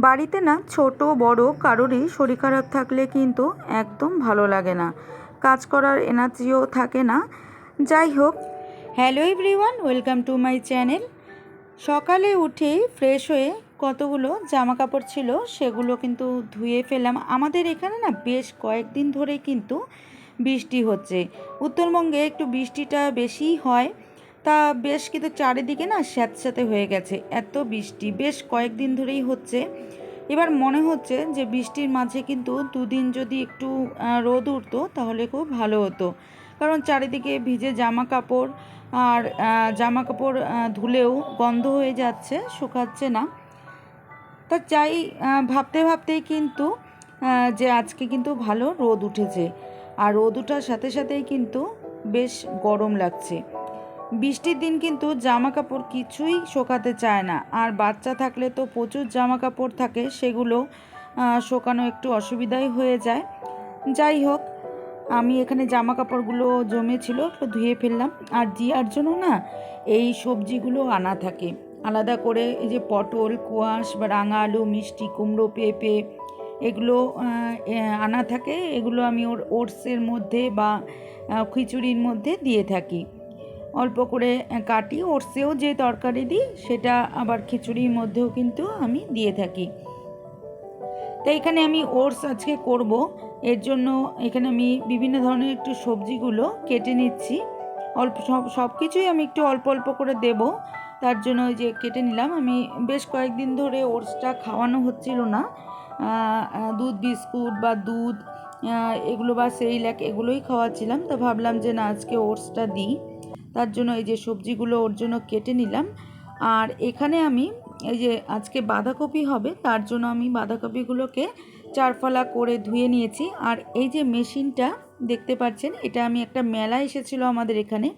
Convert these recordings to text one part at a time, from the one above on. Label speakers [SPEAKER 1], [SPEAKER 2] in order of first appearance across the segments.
[SPEAKER 1] বাড়িতে না ছোট, বড় কারোরই শরীর খারাপ থাকলে কিন্তু একদম ভালো লাগে না। কাজ করার এনার্জিও থাকে না। যাই হোক, hello everyone, welcome to my channel. সকালে উঠেই ফ্রেশ হয়ে কতগুলো জামা কাপড় ছিল সেগুলো কিন্তু ধুয়ে ফেললাম। আমাদের এখানে না বেশ কয়েকদিন ধরেই কিন্তু বৃষ্টি হচ্ছে। উত্তরবঙ্গে একটু বৃষ্টিটা বেশিই হয়। তা বেশ কিন্তু চারিদিকে না স্যাঁতস্যাঁতে হয়ে গেছে, এত বৃষ্টি, বেশ কয়েকদিন ধরেই হচ্ছে। এবার মনে হচ্ছে যে বৃষ্টির মাঝে কিন্তু দুদিন যদি একটু রোদ উঠতো তাহলে খুব ভালো হতো। কারণ চারিদিকে ভিজে জামা কাপড় আর জামা কাপড় ধুলেও গন্ধ হয়ে যাচ্ছে, শুকাচ্ছে না। তা চাই ভাবতে ভাবতেই কিন্তু যে আজকে কিন্তু ভালো রোদ উঠেছে। আর রোদ ওঠার সাথে সাথেই কিন্তু বেশ গরম লাগছে। বৃষ্টির দিন কিন্তু জামা কাপড় কিছুই শোকাতে চায় না। আর বাচ্চা থাকলে তো প্রচুর জামা কাপড় থাকে, সেগুলো শোকানো একটু অসুবিধাই হয়ে যায়। যাই হোক, আমি এখানে জামা কাপড়গুলো জমেছিল, একটু ধুয়ে ফেললাম। আর জিয়ার জন্য না এই সবজিগুলো আনা থাকে। আলাদা করে এই যে পটল, কোয়াশ বা রাঙা আলু, মিষ্টি, কুমড়ো, পেঁপে, এগুলো আনা থাকে। এগুলো আমি ওর, ওটসের মধ্যে বা খিচুড়ির মধ্যে দিয়ে থাকি। অল্প করে কাটি। ওটসেও যে তরকারি দিই, সেটা আবার খিচুড়ির মধ্যেও কিন্তু আমি দিয়ে থাকি। তো এখানে আমি ওটস আজকে করব। এর জন্য এখানে আমি বিভিন্ন ধরনের একটু সবজিগুলো কেটে নিচ্ছি। অল্প, সব সব কিছুই আমি একটু অল্প অল্প করে দেব। তার জন্য ওই যে কেটে নিলাম। আমি বেশ কয়েকদিন ধরে ওটসটা খাওয়ানো হচ্ছিল না। দুধ, বিস্কুট বা দুধ এগুলো বা সেইলাক এগুলোই খাওয়াচ্ছিলাম। তো ভাবলাম যে না, আজকে ওটসটা দিই। তার জন্য এই যে সবজিগুলো ওর জন্য কেটে নিলাম। আর এখানে আমি এই যে আজকে বাঁধাকপি হবে, তার জন্য আমি বাঁধাকপিগুলোকে চারফলা করে ধুয়ে নিয়েছি। আর এই যে মেশিনটা দেখতে পাচ্ছেন, এটা আমি একটা মেলা এসেছিল আমাদের এখানে।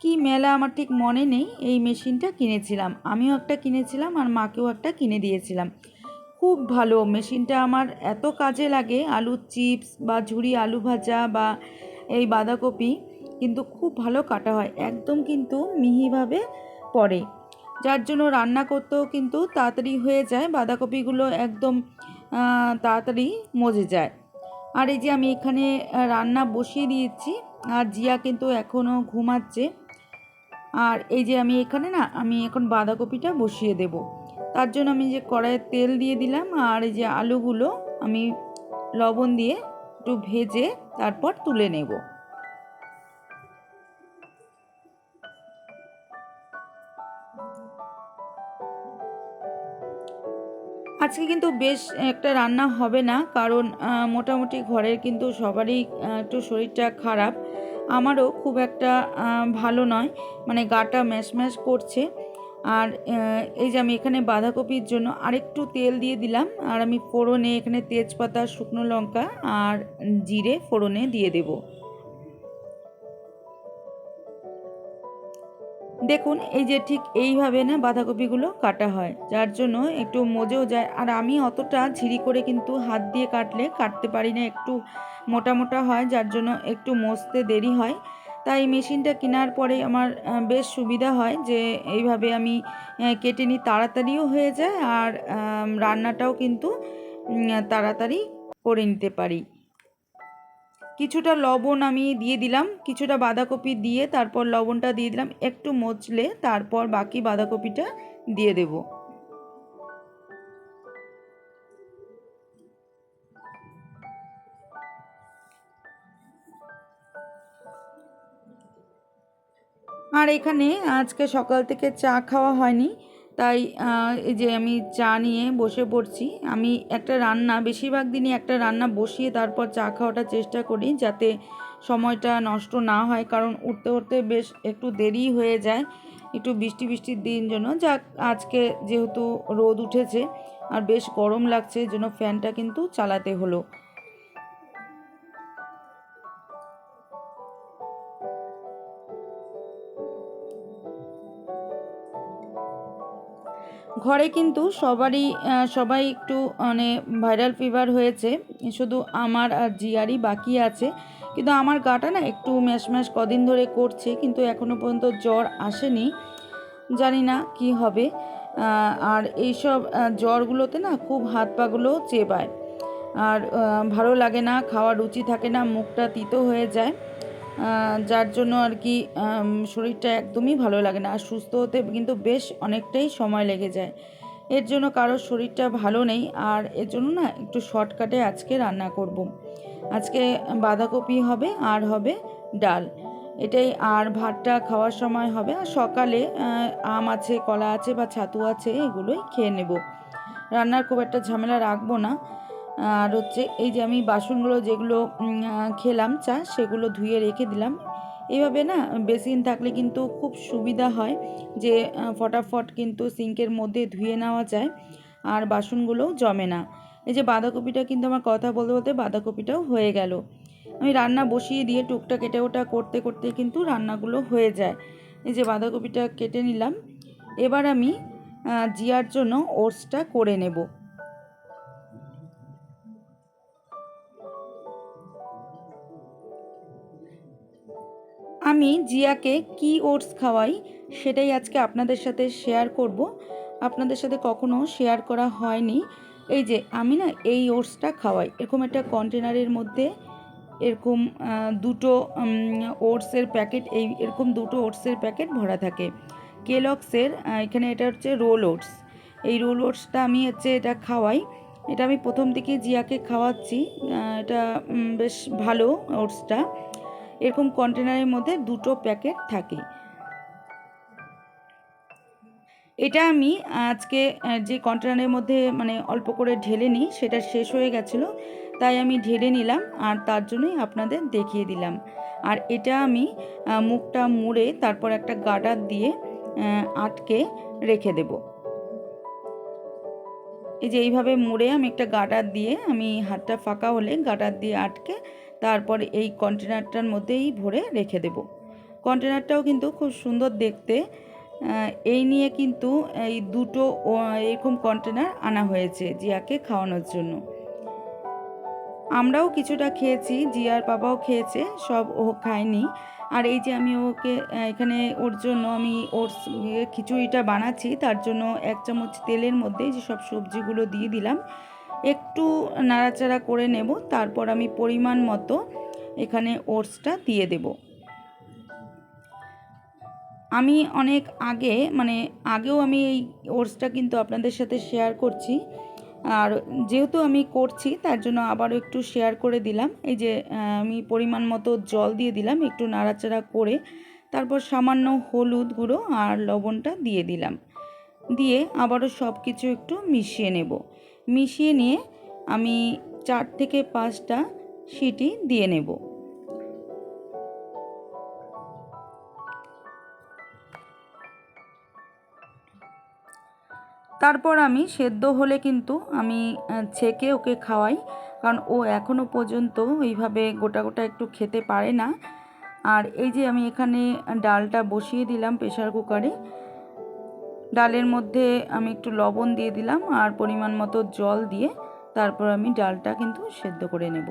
[SPEAKER 1] কি মেলা আমার ঠিক মনে নেই, এই মেশিনটা কিনেছিলাম। আমিও একটা কিনেছিলাম আর মাকেও একটা কিনে দিয়েছিলাম। খুব ভালো মেশিনটা আমার, এত কাজে লাগে, আলুর চিপস বা ঝুড়ি আলু ভাজা বা এই বাঁধাকপি। কিন্তু খুব ভালো কাটা হয়, একদম কিন্তু মিহিভাবে পড়ে। যার জন্য রান্না করতেও কিন্তু তাড়াতাড়ি হয়ে যায়, বাঁধাকপিগুলো একদম তাড়াতাড়ি মজে যায়। আর এই যে আমি এখানে রান্না বসিয়ে দিয়েছি, আর জিয়া কিন্তু এখনও ঘুমাচ্ছে। আর এই যে আমি এখানে না, আমি এখন বাঁধাকপিটা বসিয়ে দেব। তার জন্য আমি যে কড়াইয়ে তেল দিয়ে দিলাম, আর এই যে আলুগুলো আমি লবণ দিয়ে একটু ভেজে তারপর তুলে নেব। আজকে কিন্তু বেশ একটা রান্না হবে না, কারণ মোটামুটি ঘরের কিন্তু সবারই একটু শরীরটা খারাপ। আমারও খুব একটা ভালো নয় মানে গাটা ম্যাশ ম্যাশ করছে। আর এই যে আমি এখানে বাঁধাকপির জন্য আরেকটু তেল দিয়ে দিলাম, আর আমি ফোড়নে এখানে তেজপাতা, শুকনো লঙ্কা আর জিরে ফোড়নে দিয়ে দেবো। দেখুন, এই যে ঠিক এইভাবে না বাঁধাকপিগুলো কাটা হয়, যার জন্য একটু মজেও যায়। আর আমি অতটা ঝিরি করে কিন্তু হাত দিয়ে কাটলে কাটতে পারি না, একটু মোটা মোটা হয়, যার জন্য একটু মজতে দেরি হয়। তাই মেশিনটা কেনার পরে আমার বেশ সুবিধা হয় যে এইভাবে আমি কেটে নিই, তাড়াতাড়িও হয়ে যায় আর রান্নাটাও কিন্তু তাড়াতাড়ি করে নিতে পারি। কিছুটা লবণ আমি দিয়ে দিলাম, কিছুটা বাঁধাকপি দিয়ে তারপর লবণটা দিয়ে দিলাম, একটু মচলে তারপর বাকি বাঁধাকপিটা দিয়ে দেব। আর এখানে আজকে সকাল থেকে চা খাওয়া হয়নি। তাই এই যে আমি চা নিয়ে বসে পড়ছি। আমি একটা রান্না, বেশিরভাগ দিনই একটা রান্না বসিয়ে তারপর চা খাওয়াটার চেষ্টা করি যাতে সময়টা নষ্ট না হয়। কারণ উঠতে উঠতে বেশ একটু দেরি হয়ে যায়। একটু বৃষ্টি, বৃষ্টির দিন জন্য যাক, আজকে যেহেতু রোদ উঠেছে আর বেশ গরম লাগছে জন্য ফ্যানটা কিন্তু চালাতে হলো। ঘরে কিন্তু সবারই সবাই একটু মানে ভাইরাল ফিভার হয়েছে। শুধু আমার আর জিয়ারই বাকি আছে। কিন্তু আমার গাটা না একটু ম্যাশ কদিন ধরে করছে, কিন্তু এখনও পর্যন্ত জ্বর আসেনি। জানি না কি হবে। আর এইসব জ্বরগুলোতে না খুব হাত পাগুলো চেপায় আর ভালো লাগে না, খাওয়ার রুচি থাকে না, মুখটা তিতো হয়ে যায়। যার জন্য আর কি শরীরটা একদমই ভালো লাগে না। আর সুস্থ হতে কিন্তু বেশ অনেকটাই সময় লেগে যায়। এর জন্য কারোর শরীরটা ভালো নেই। আর এর জন্য না একটু শর্টকাটে আজকে রান্না করব। আজকে বাঁধাকপি হবে, আর হবে ডাল। এটাই আর ভাতটা খাওয়ার সময় হবে। আর সকালে আম আছে, কলা আছে বা ছাতু আছে, এগুলোই খেয়ে নেব। রান্নার খুব একটা ঝামেলা রাখব না। আর হচ্ছে এই যে আমি বাসনগুলো যেগুলো খেলাম চা, সেগুলো ধুয়ে রেখে দিলাম। এইভাবে না, বেসিন থাকলে কিন্তু খুব সুবিধা হয় যে ফটাফট কিন্তু সিঙ্কের মধ্যে ধুয়ে নেওয়া যায় আর বাসনগুলোও জমে না। এই যে বাঁধাকপিটা কিন্তু আমার কথা বলতে বলতে বাঁধাকপিটাও হয়ে গেল। আমি রান্না বসিয়ে দিয়ে টুকটা কেটে ওটা করতে করতে কিন্তু রান্নাগুলো হয়ে যায়। এই যে বাঁধাকপিটা কেটে নিলাম। এবার আমি জিয়ার জন্য ওটসটা করে নেব। আমি জিয়াকে কি ওটস খাওয়াই সেটাই আজকে আপনাদের সাথে শেয়ার করব। আপনাদের সাথে কখনো শেয়ার করা হয়নি। এই যে, আমি না এই ওটসটা খাওয়াই। এরকম একটা কন্টেনারের মধ্যে এরকম দুটো ওটসের প্যাকেট, এই এরকম দুটো ওটসের প্যাকেট ভরা থাকে। কেলক্সের এখানে এটা হচ্ছে রোল ওটস। এই রোল ওটসটা আমি হচ্ছে এটা খাওয়াই। এটা আমি প্রথম থেকে জিয়াকে খাওয়াচ্ছি। এটা বেশ ভালো ওটসটা। এরকম কন্টেনারের মধ্যে দুটো প্যাকেট থাকে। এটা আমি আজকে যে কন্টেনারের মধ্যে মানে অল্প করে ঢেলে নিই, সেটা শেষ হয়ে গেছিল, তাই আমি ঢেলে নিলাম আর তার জন্যই আপনাদের দেখিয়ে দিলাম। আর এটা আমি মুখটা মুড়ে তারপর একটা গার্ডার দিয়ে আটকে রেখে দেব। এই যে এইভাবে মুড়ে আমি একটা গার্ডার দিয়ে, আমি হাতটা ফাঁকা হলে গার্ডার দিয়ে আটকে তারপর এই কন্টেনারটার মধ্যেই ভরে রেখে দেব। কন্টেনারটাও কিন্তু খুব সুন্দর দেখতে। এই নিয়ে কিন্তু এই দুটো এরকম কন্টেনার আনা হয়েছে জিয়াকে খাওয়ানোর জন্য। আমরাও কিছুটা খেয়েছি, জিয়ার বাবাও খেয়েছে, সব ও খায়নি। আর এই যে আমি ওকে এখানে ওর জন্য আমি ওর খিচুড়িটা বানাচ্ছি, তার জন্য এক চামচ তেলের মধ্যে যে সব সবজিগুলো দিয়ে দিলাম একটু নাড়াচাড়া করে নেব, তারপর আমি পরিমাণ মতো এখানে ওটসটা দিয়ে দেব। আমি অনেক আগে মানে আগেও আমি এই ওটসটা কিন্তু আপনাদের সাথে শেয়ার করছি। আর যেহেতু আমি করছি, তার জন্য আবারও একটু শেয়ার করে দিলাম। এই যে আমি পরিমাণ মতো জল দিয়ে দিলাম, একটু নাড়াচাড়া করে, তারপর সামান্য হলুদ গুঁড়ো আর লবণটা দিয়ে দিলাম। দিয়ে আবারও সব কিছু একটু মিশিয়ে নেব। মিশিয়ে নিয়ে আমি চার থেকে পাঁচটা সিটি দিয়ে নেব। তারপর আমি সেদ্ধ হলে কিন্তু আমি ছেঁকে ওকে খাওয়াই, কারণ ও এখনও পর্যন্ত এইভাবে গোটা গোটা একটু খেতে পারে না। আর এই যে আমি এখানে ডালটা বসিয়ে দিলাম প্রেশার কুকারে ডালের মধ্যে আমি একটু লবণ দিয়ে দিলাম আর পরিমাণ মতো জল দিয়ে তারপর আমি ডালটা কিন্তু সেদ্ধ করে নেব।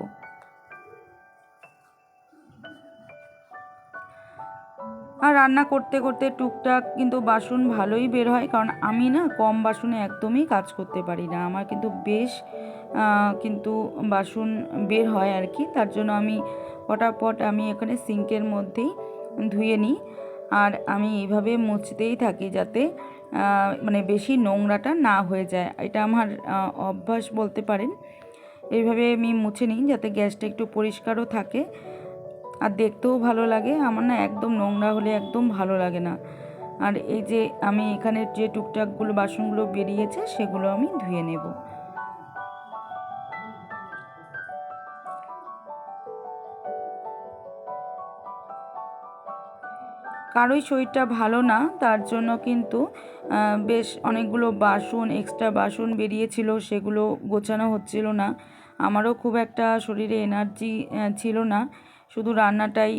[SPEAKER 1] আর রান্না করতে করতে টুকটাক কিন্তু বাসন ভালোই বের হয়, কারণ আমি না কম বাসনে একদমই কাজ করতে পারি না। আমার কিন্তু বেশ কিন্তু বাসন বের হয় আর কি, তার জন্য আমি ফটাফট আমি এখানে সিঙ্কের মধ্যেই ধুয়ে নিই। আর আমি এইভাবে মুছতেই থাকি যাতে মানে বেশি নোংরাটা না হয়ে যায়। এটা আমার অভ্যাস বলতে পারেন। এইভাবে আমি মুছে নিই যাতে গ্যাসটা একটু পরিষ্কারও থাকে। আর দেখতেও ভালো লাগে। আমার না একদম নোংরা হলে একদম ভালো লাগে না। আর এই যে আমি এখানে যে টুকটাকগুলো বাসনগুলো বেরিয়েছে সেগুলো আমি ধুয়ে নেব। কারোই শরীরটা ভালো না, তার জন্য কিন্তু বেশ অনেকগুলো বাসন এক্সট্রা বাসন বেরিয়েছিল, সেগুলো গোছানো হচ্ছিল না। আমারও খুব একটা শরীরে এনার্জি ছিল না। শুধু রান্নাটাই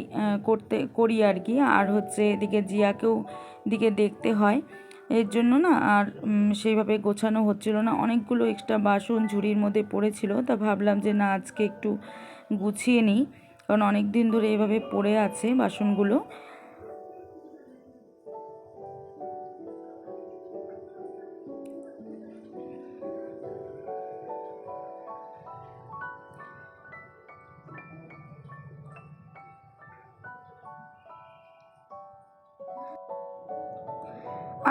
[SPEAKER 1] করতে, করি আর কি। আর হচ্ছে এদিকে জিয়াকেও দিকে দেখতে হয়। এর জন্য না আর সেইভাবে গোছানো হচ্ছিল না। অনেকগুলো এক্সট্রা বাসন ঝুড়ির মধ্যে পড়েছিল। তা ভাবলাম যে না, আজকে একটু গুছিয়ে নিই। কারণ অনেক দিন ধরে এভাবে পড়ে আছে বাসনগুলো।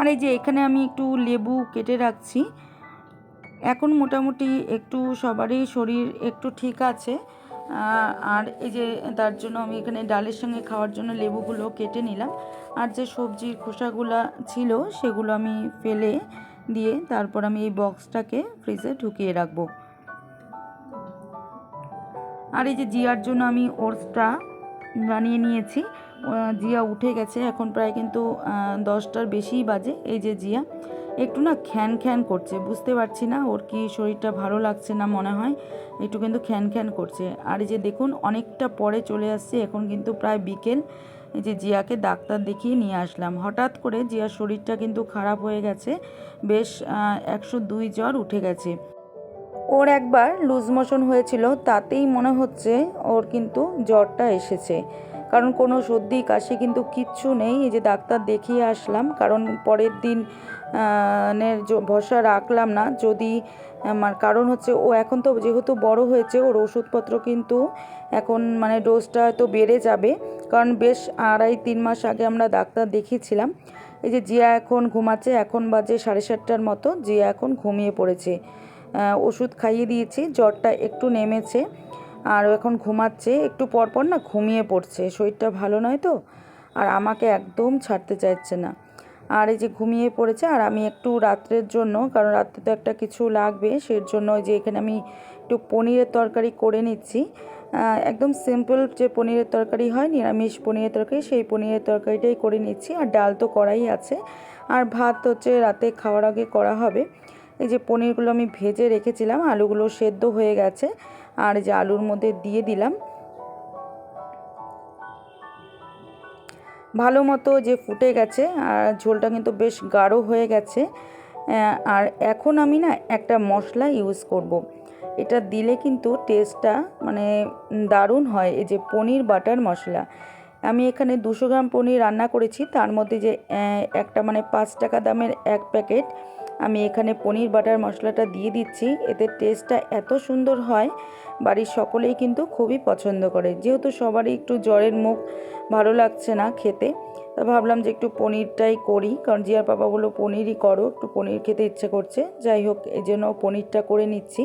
[SPEAKER 1] আর এই যে এখানে আমি একটু লেবু কেটে রাখছি। এখন মোটামুটি একটু সবারই শরীর একটু ঠিক আছে। আর এই যে তার জন্য আমি এখানে ডালের সঙ্গে খাওয়ার জন্য লেবুগুলো কেটে নিলাম। আর যে সবজির খোসাগুলো ছিল সেগুলো আমি ফেলে দিয়ে তারপর আমি এই বক্সটাকে ফ্রিজে ঢুকিয়ে রাখব। আর এই যে জিয়ার জন্য আমি ওটসটা বানিয়ে নিয়েছি। জিয়া উঠে গেছে। এখন প্রায় কিন্তু দশটার বেশিই বাজে। এই যে জিয়া, একটু না খ্যান খ্যান করছে। বুঝতে পারছি না ওর কি শরীরটা ভালো লাগছে না মনে হয়। একটু কিন্তু খ্যান খ্যান করছে। আর এই যে দেখুন, অনেকটা পরে চলে আসছে। এখন কিন্তু প্রায় বিকেল। এই যে জিয়াকে ডাক্তার দেখিয়ে নিয়ে আসলাম। হঠাৎ করে জিয়ার শরীরটা কিন্তু খারাপ হয়ে গেছে। বেশ একশো দুই জ্বর উঠে গেছে। ওর একবার লুজ মোশন হয়েছিল। তাতেই মনে হচ্ছে ওর কিন্তু জ্বরটা এসেছে। কারণ কোনো সর্দি, কাশি কিন্তু কিচ্ছু নেই। এই যে ডাক্তার দেখিয়ে আসলাম, কারণ পরের দিন নের ভরসা রাখলাম না। যদি, আমার কারণ হচ্ছে, ও এখন তো যেহেতু বড় হয়েছে, ওর ওষুধপত্র কিন্তু এখন মানে ডোজটা হয়তো বেড়ে যাবে। কারণ বেশ আড়াই, তিন মাস আগে আমরা ডাক্তার দেখিয়েছিলাম। এই যে জিয়া এখন ঘুমাচ্ছে, এখন বাজে সাড়ে সাতটার মতো। জিয়া এখন ঘুমিয়ে পড়েছে। ওষুধ খাইয়ে দিয়েছি, জ্বরটা একটু নেমেছে। আর এখন ঘুমাচ্ছে, একটু পরপর না ঘুমিয়ে পড়ছে, শরীরটা ভালো নয় তো, আর আমাকে একদম ছাড়তে চাইছে না। আর এই যে ঘুমিয়ে পড়েছে, আর আমি একটু রাত্রের জন্য, কারণ রাত্রে তো একটা কিছু লাগবে সেই জন্য যে এখানে আমি একটু পনিরের তরকারি করে নিচ্ছি। একদম সিম্পল যে পনিরের তরকারি হয়, নিরামিষ পনিরের তরকারি, সেই পনিরের তরকারিটাই করে নিচ্ছি, আর ডাল তো করাই আছে। আর ভাত হচ্ছে রাতে খাওয়ার আগে করা হবে। এই যে পনিরগুলো আমি ভেজে রেখেছিলাম, আলুগুলো সেদ্ধ হয়ে গেছে আর যে আলুর মধ্যে দিয়ে দিলাম। ভালো মতো যে ফুটে গেছে আর ঝোলটা কিন্তু বেশ গাঢ় হয়ে গেছে। আর এখন আমি না একটা মশলা ইউজ করব। এটা দিলে কিন্তু টেস্টটা মানে দারুণ হয়, এই যে পনির বাটার মশলা। আমি এখানে দুশো গ্রাম পনির রান্না করেছি, তার মধ্যে যে একটা মানে পাঁচ টাকা দামের এক প্যাকেট আমি এখানে পনির বাটার মশলাটা দিয়ে দিচ্ছি। এতে টেস্টটা এত সুন্দর হয়, বাড়ির সকলেই কিন্তু খুবই পছন্দ করে। যেহেতু সবারই একটু জ্বরের মুখ ভালো লাগছে না খেতে, তা ভাবলাম যে একটু পনিরটাই করি। কারণ জিয়ার পাপা বলল, পনিরই করো, একটু পনির খেতে ইচ্ছে করছে। যাই হোক এই জন্য পনিরটা করে নিচ্ছি।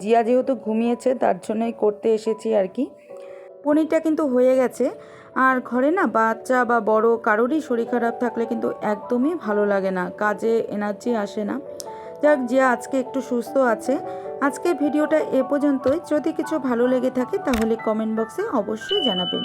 [SPEAKER 1] জিয়া যেহেতু ঘুমিয়েছে, তার জন্যই করতে এসেছি আর কি। পনিরটা কিন্তু হয়ে গেছে। আর ঘরে না বাচ্চা বা বড় কারোরই শরীর খারাপ থাকলে কিন্তু একদমই ভালো লাগে না, কাজে এনার্জি আসে না। যাক যে আজকে একটু সুস্থ আছে। আজকের ভিডিওটা এ পর্যন্তই। যদি কিছু ভালো লেগে থাকে তাহলে কমেন্ট বক্সে অবশ্যই জানাবেন।